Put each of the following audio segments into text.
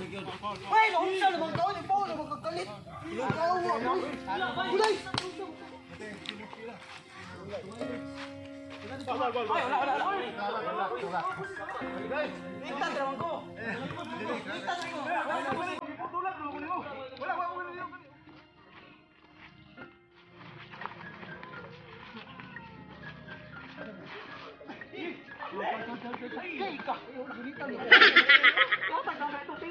Ay, naunsa naman ka, ni Paul, magkakalit. Lugaw, ano? Gulay! Ay, wala, wala, wala. Ligtas naman ko. Ligtas naman ko.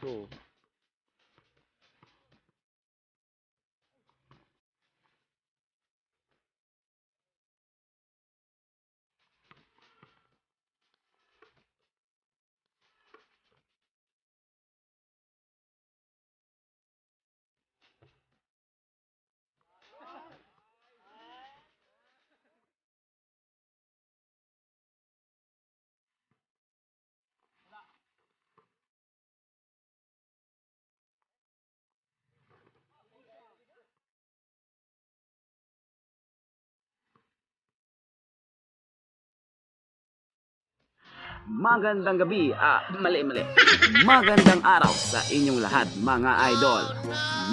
So, Magandang gabi, ah, mali, mali. Magandang araw sa inyong lahat, mga idol.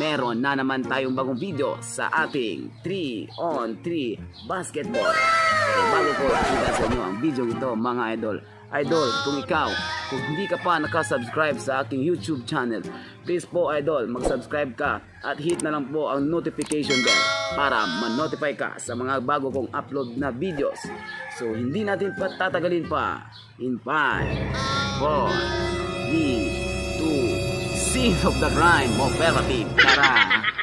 Meron na naman tayong bagong video sa ating 3 on 3 basketball. So, bago ko ipakita sa inyo ang video ito, mga idol. Idol, kung ikaw, kung hindi ka pa nakasubscribe sa aking YouTube channel, please po idol, mag-subscribe ka at hit na lang po ang notification bell para ma-notify ka sa mga bago kong upload na videos. So, hindi natin patatagalin pa. In 5, 4, 3, 2, Scene of the Crime Operative. Tara!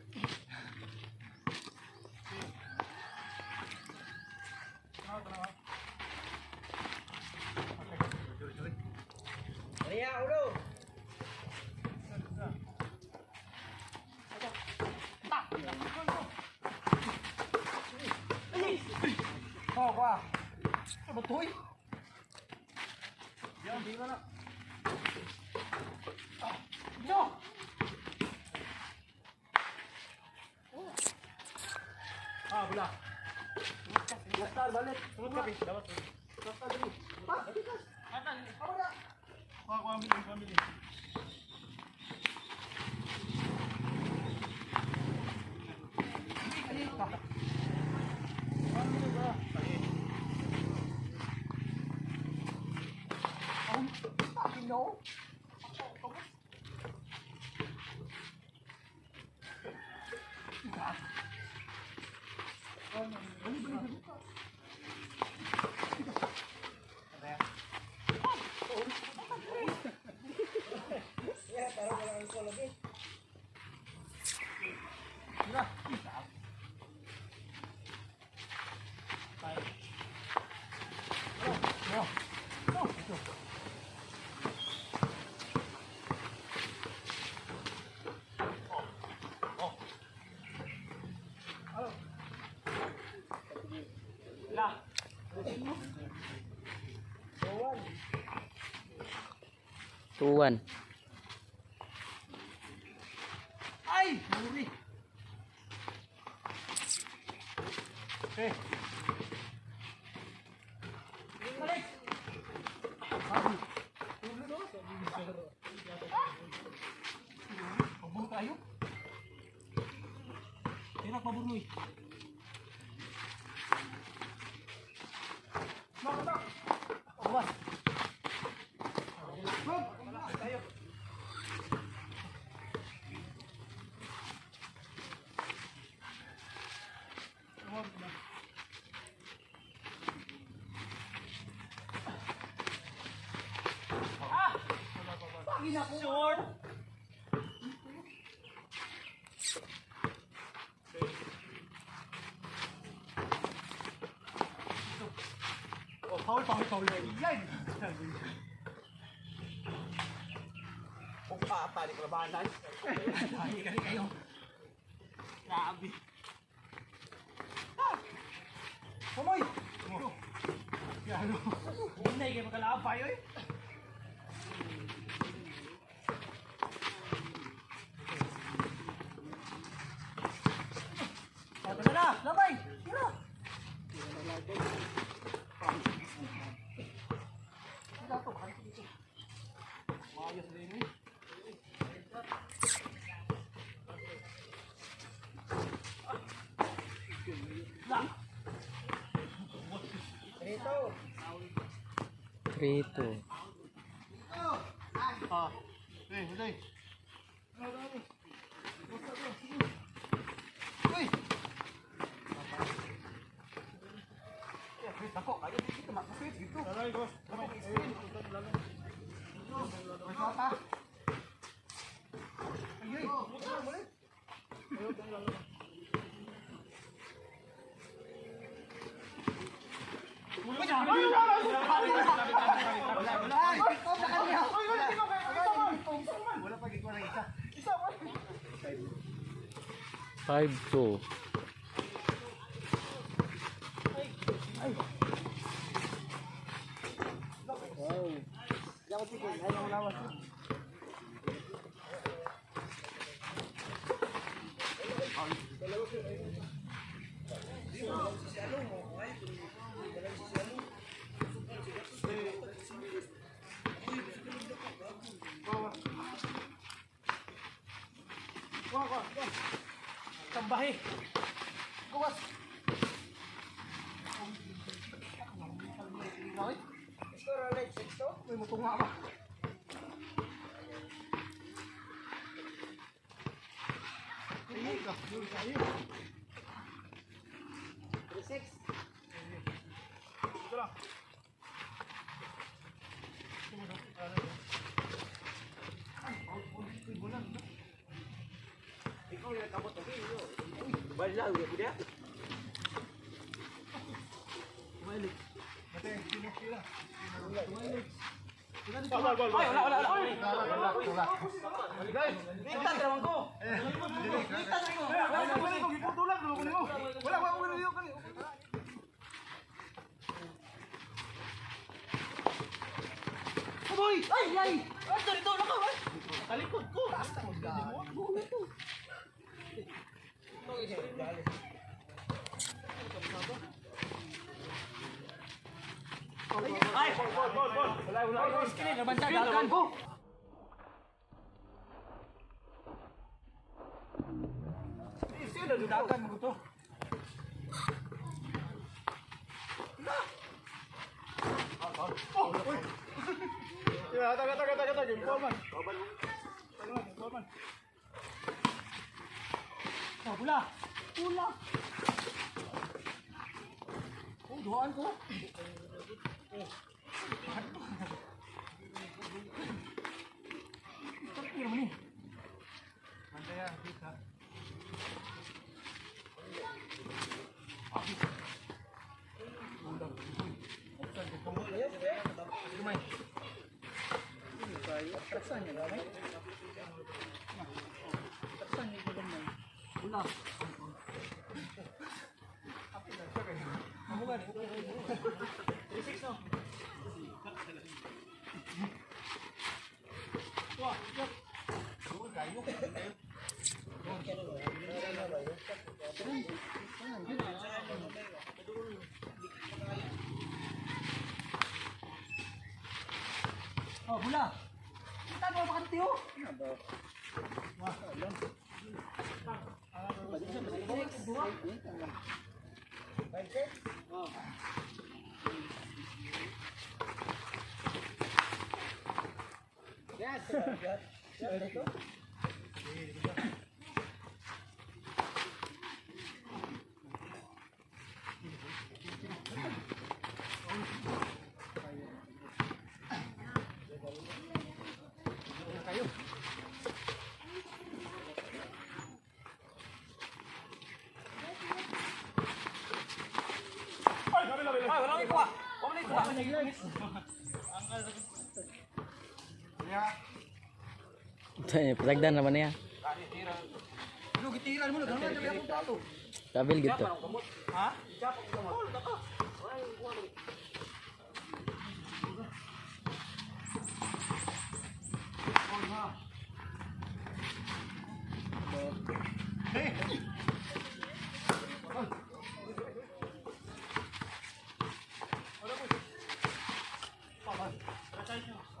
Oh, kwa. Ano to, eh? Yan, di ka na. Ah, Yo! Ah. Lastar, balik. Sunod ka, Dapat. Lastar, dali. Ah, dali ka. Ako na. Kuha, ambil, ambil. No. Tuwan. Ay! Muri! Eh. Balik! Pabor tayo. Tirak pabor mo eh. Makata! Awas! Wag! Tayo. Wag na. Ah! Short! Oh, foul, foul, foul. Yan! Kung paatali ko labanan. Ay, kayo. Grabe. Ah! Pamoy! Yalo. Hindi kayo magkalapay, oy. Sabi na na, labay! Tira! Tira to, kanto dito. Maayos din eh. Prito. Ah, eh, uday. Uy! Ya, Chris, ako, kayo dito, makaswit dito. Lalay, boss. May mata. Ay, ay, balik. Wala pa gigwa na isa. Isa pa. Ay. Ulit, sexto. May mutunga ba? Ay, ka. Yun, kayo. Ay, wala, wala, wala. Guys, Ligtan naman ko. Naman ko. Wala ko giputulak naman ko nimo. Wala, wala ko ganito kanito. Aboy! Ay, ay! Ay, dito, nako, ay! Talikod ko. Basta mo mo. Ay, dagan. Mo to? Oh, taga, taga, taga, taga. Ikaw man. Taga man, ikaw man. Oh, pula. Pula. Oh, duhaan ko. Sakit naman eh. Mantaya, kita. Wala. Oh, bula. Kita mo ba kantiyo? Pasagdan naman niya. Lu gitiran mo, ganun na akong tato. Kabil gitu. Ha? चाहिए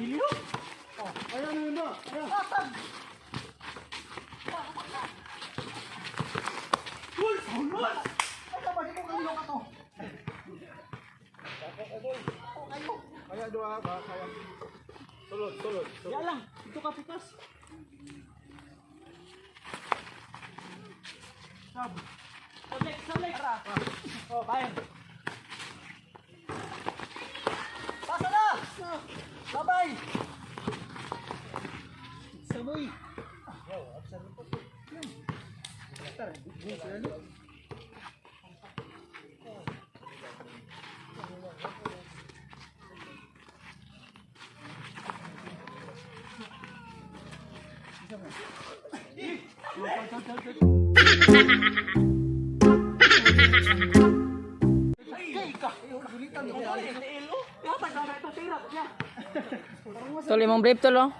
Hilyo? Oh, ayan na yun ba? Ayan. Atag! Uy! Ulos! Ay, kapag ito kanino ka to? Oh, kayo. Kaya doa ba kaya tulod tulod. Yan lang. Ito ka pikas. Sab. Sablik, sablik. Ara. Oh, bayan. Pasa na! Sabay! Sabay! Ay, ka! Gulitan mo. Ilo? Yatag na Tol, imong brief tol oh.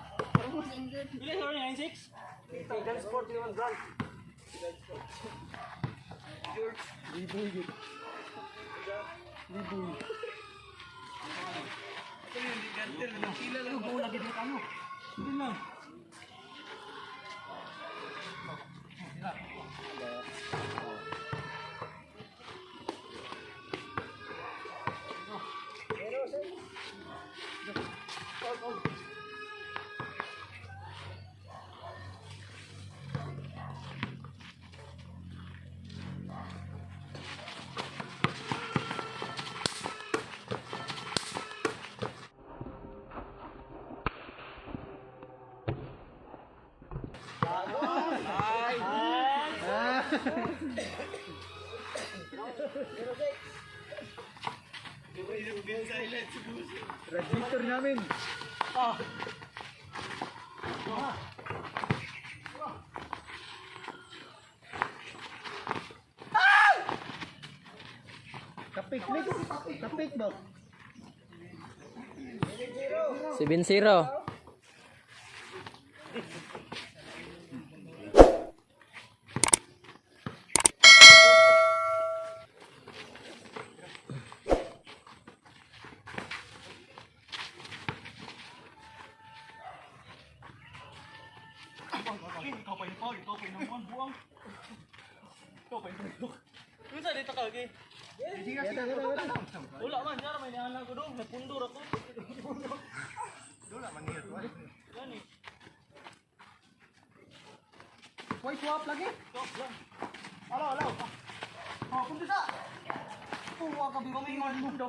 Bilis, Register namin. Ah. Kapik lik. Kapik ba? 7-0. Ikaw pa yung Paul, ikaw pa yung namuhan, buwang. Ikaw pa yung tulog. Ano sa dito ka, okay? Wala man, yara may nahalang ko doon, napundor ako. Wala man niya to. Yan eh. Swap lagi? Stop lang. Alo, alo. Oh, kung bisa. Puwa ka bigo nga mo daw.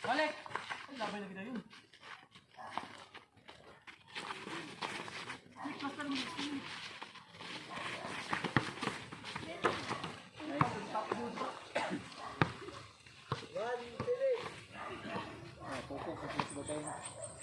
Balik! Ang labay na kita yun. Isa, isa.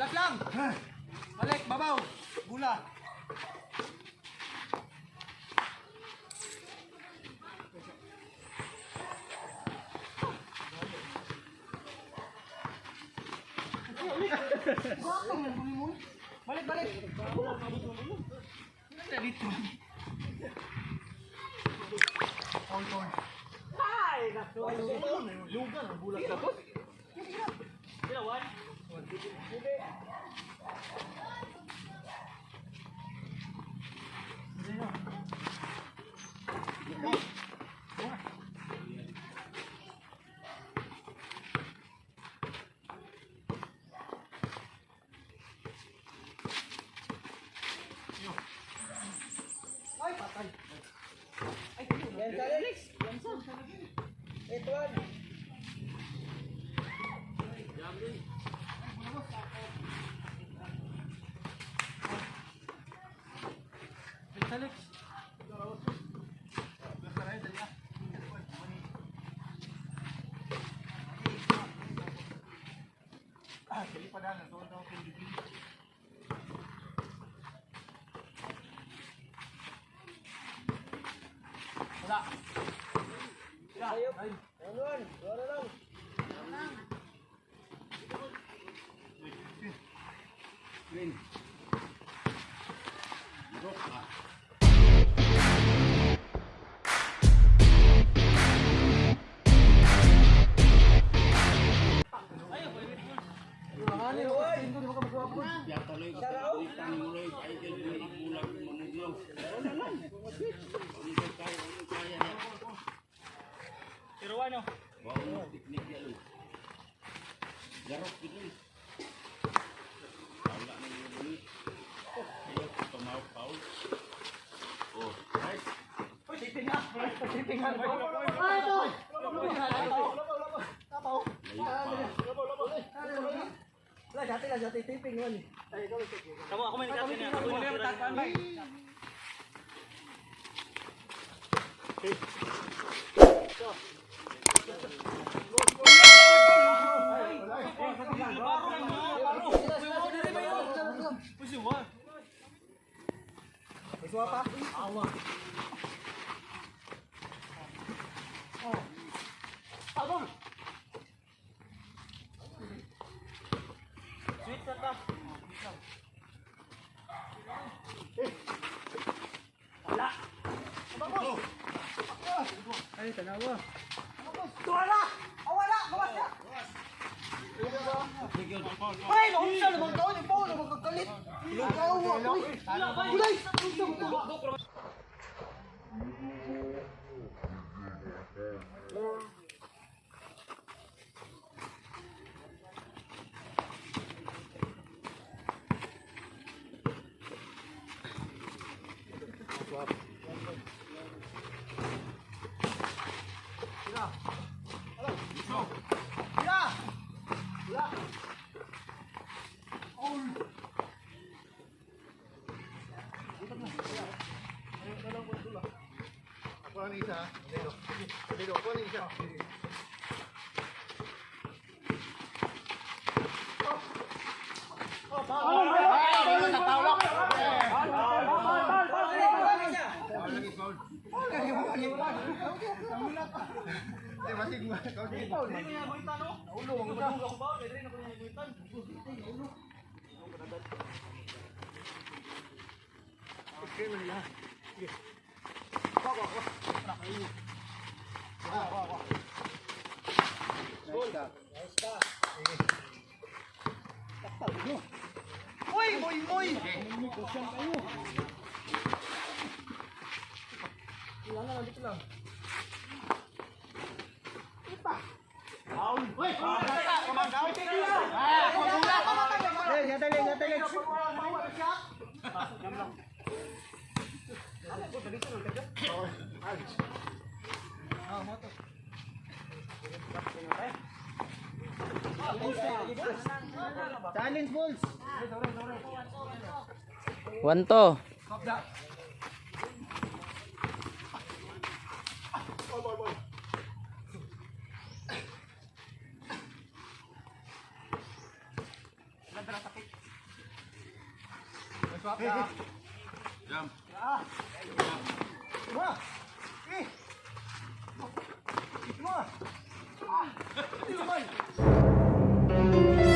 Lag lang. Balik, babaw. Bula. Balik, balik. Lugan ang to. Sila, one. Wala. Wala. Ay. Pero Wala, dati lang, dati taping yun. Kamu ako may nagkakain niya. Ako may nagkakain niya. May swap pa? Sweet sa ta. Ay, tanawa. Awala! Kawas ka! Ay, naunsa naman ka. Ano pa? Ano Magkakalit! Lugaw! Gulay! Kuha ng isa. Dito. Dito. Kuha ng isa. Eh, masig mo. Kau dito. Uy, Challenge balls. One to. Wah. Eh. Wah. Ah. Ito man.